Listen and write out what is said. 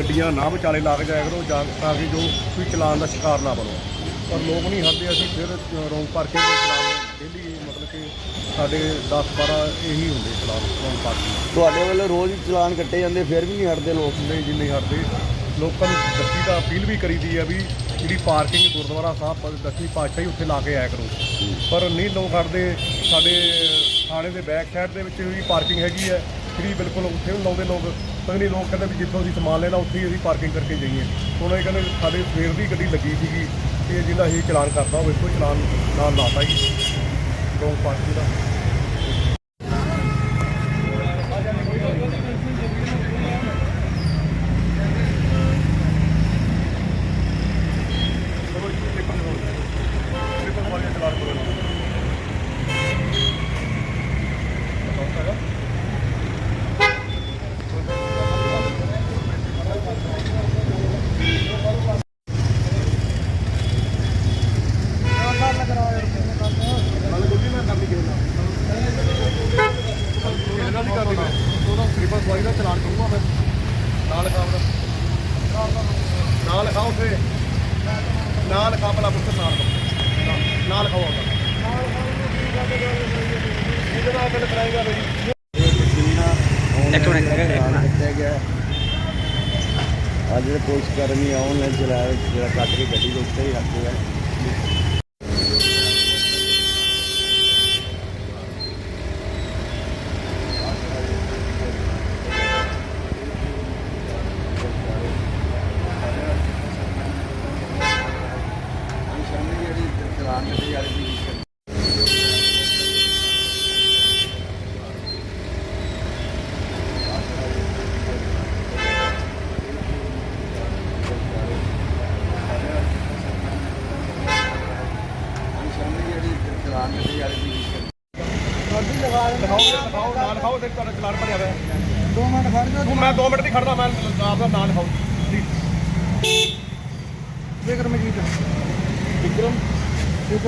ਗੱਡੀਆਂ ਨਾ ਵਿਚਾਲੇ ਲਾ ਕੇ ਜਾਇਆ ਕਰੋ ਜਾਂ ਤਾਂ ਕਿ ਜੋ ਕੋਈ ਚਲਾਨ ਦਾ ਸ਼ਿਕਾਰ ਨਾ ਬਣੋ। ਪਰ ਲੋਕ ਨਹੀਂ ਹਟਦੇ ਅਸੀਂ ਫਿਰ ਰੋਂਗ ਪਾਰਕਿੰਗ ਦੇ ਚਲਾਨ ਡੇਲੀ ਮਤਲਬ ਕਿ ਸਾਡੇ 10 12 ਇਹੀ ਹੁੰਦੇ ਚਲਾਨ ਰੋਂਗ ਪਾਰਕਿੰਗ। ਤੁਹਾਡੇ ਵੱਲੋਂ ਰੋਜ਼ ਹੀ ਚਲਾਨ ਕੱਟੇ ਜਾਂਦੇ ਫਿਰ ਵੀ ਨਹੀਂ ਹਟਦੇ ਲੋਕ? ਨਹੀਂ ਜੀ ਨਹੀਂ ਹਟਦੇ। ਲੋਕਾਂ ਨੂੰ ਦੱਸੀ ਦਾ ਅਪੀਲ ਵੀ ਕਰੀਦੀ ਹੈ ਵੀ ਜਿਹੜੀ ਪਾਰਕਿੰਗ ਗੁਰਦੁਆਰਾ ਸਾਹਿਬ ਦਸਵੀਂ ਪਾਤਸ਼ਾਹੀ ਉੱਥੇ ਲਾ ਕੇ ਆਇਆ ਕਰੋ। ਪਰ ਨਹੀਂ ਲੋਕ ਹਟਦੇ ਸਾਡੇ ਥਾਣੇ ਦੇ ਬੈਕ ਸਾਈਡ ਦੇ ਵਿੱਚ ਵੀ ਪਾਰਕਿੰਗ ਹੈਗੀ ਹੈ। ਜਿਹੜੀ ਬਿਲਕੁਲ ਉੱਥੇ ਨੂੰ ਲਾਉਂਦੇ ਲੋਕ, ਪਤਾ ਨਹੀਂ ਲੋਕ ਕਹਿੰਦੇ ਵੀ ਜਿੱਥੋਂ ਅਸੀਂ ਸਮਾਨ ਲੈਣਾ, ਉੱਥੇ ਹੀ ਅਸੀਂ ਪਾਰਕਿੰਗ ਕਰਕੇ ਜਾਈਏ। ਹੁਣ ਇਹ ਕਹਿੰਦੇ ਸਾਡੇ ਸਵੇਰ ਦੀ ਗੱਡੀ ਲੱਗੀ ਸੀਗੀ ਇਹ ਜਿਹਦਾ ਅਸੀਂ ਚਲਾਨ ਕਰਦਾ ਹੋਵੇ ਇੱਕੋ ਹੀ ਚਲਾਨ ਨਾਲ ਲਾਤਾ ਜੀ। ਰੋਂਗ ਪਾਰਕਿੰਗ ਦਾ ਚਲੋ ਜੀ ਟ੍ਰਿਪਲ ਰੋਡ ਟ੍ਰਿਪਲ ਵਾਲੀ ਚਲਾਨ ਕਰੋ ਨਾਲ ਕੋਈ ਮੈਂ ਕਰਨੀ ਕਿਸੇ ਨਾਲ ਕਿਸੇ ਨਾਲ ਨਹੀਂ ਕਰਨੀ ਮੈਂ ਟ੍ਰਿਪਲ ਵਾਲੀ ਦਾ ਚਲਾਨ ਕਰੂੰਗਾ ਮੈਂ। ਨਾਲ ਲਿਖਾ ਨਾਲ ਲਿਖਾ ਉੱਥੇ। ਨਾਲ ਲਿਖਾ ਭਲਾ ਪੁੱਤਰ ਨਾਲ। ਨਾਲ ਲਿਖਾਓ ਉਹਦਾ ਇਹਦੇ ਨਾਲ ਗੱਲ ਕਰਾਏਗਾ ਬਈ ਇੱਕ ਮਿੰਟ ਕੱਟਿਆ ਗਿਆ। ਅੱਜ ਜਿਹੜੇ ਪੁਲਿਸ ਕਰਮੀ ਆਨਲਾਈਨ ਚਲਾਇਆ ਜਿਹੜਾ ਕੱਟ ਕੇ ਗੱਡੀ ਦੇ ਉੱਤੇ ਹੀ ਰੱਖਦੇ ਆ ਚਲਾਨ ਕੱਟੇ ਦੀ ਚਲਾਨ ਨਾਲ ਲਿਖਾਓ ਤੇ ਤੁਹਾਡਾ ਚਲਾਨ ਭਰਿਆ ਹੋਇਆ ਦੋ ਮਿੰਟ ਖੜ ਜਾ ਤੂੰ ਮੈਂ 2 ਮਿੰਟ ਨਹੀਂ ਖੜਦਾ ਮੈਂ ਆਪਦਾ ਨਾਂ ਲਿਖਾਓ ਵਿਕਰਮਜੀਤ ਵਿਕਰਮ Eu